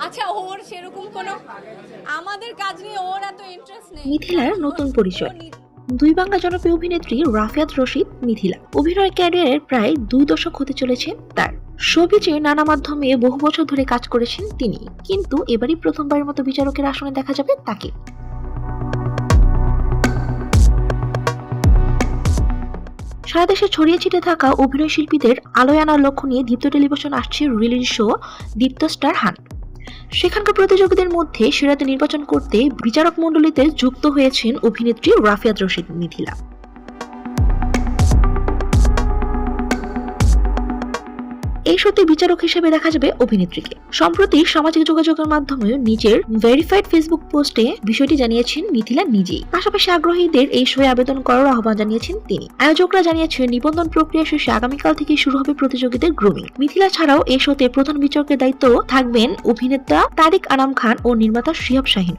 আচ্ছা ওর সেরকম কোনো আমাদের কাজ নিয়ে ওর এত ইন্টারেস্ট নেই। মিথিলার নতুন পরিচয়। দুই বাংলা জনপ্রিয় অভিনেত্রী রাফিয়াত রশিদ মিথিলা। অভিনয় ক্যারিয়ারের প্রায় দুই দশক হতে চলেছে তার। শোবিজে নানা মাধ্যমে বহু বছর ধরে কাজ করেছেন তিনি। কিন্তু এবারই প্রথমবারের মতো বিচারকের আসনে দেখা যাবে তাকে। সারা দেশে ছড়িয়ে ছিটে থাকা অভিনয় শিল্পীদের আলোয় আনার লক্ষ্য নিয়ে দীপ্ত টেলিভিশন আসছে reality show Deepto star hunt সেখানকার প্রতিযোগীদের মধ্যে সেরাতে নির্বাচন করতে বিচারক মণ্ডলীতে যুক্ত হয়েছেন অভিনেত্রী রাফিয়াত রশিদ মিথিলা। এই সত্যি বিচারক হিসেবে দেখা যাবে অভিনেত্রীকে। সম্প্রতি সামাজিক যোগাযোগের মাধ্যমে নিজের ভেরিফাইড ফেসবুক পোস্টে বিষয়টি জানিয়েছেন মিথিলা নিজেই। পাশাপাশি আগ্রহীদের এই শোয়ে আবেদন করার আহ্বান জানিয়েছেন তিনি। আয়োজকরা জানিয়েছেন, নিবন্ধন প্রক্রিয়া শেষে আগামীকাল থেকে শুরু হবে প্রতিযোগীদের গ্রুমিং মিথিলা ছাড়াও এই শোতে প্রধান বিচারকের দায়িত্ব থাকবেন অভিনেতা তারিক আনাম খান ও নির্মাতা শিহাব শাহিন।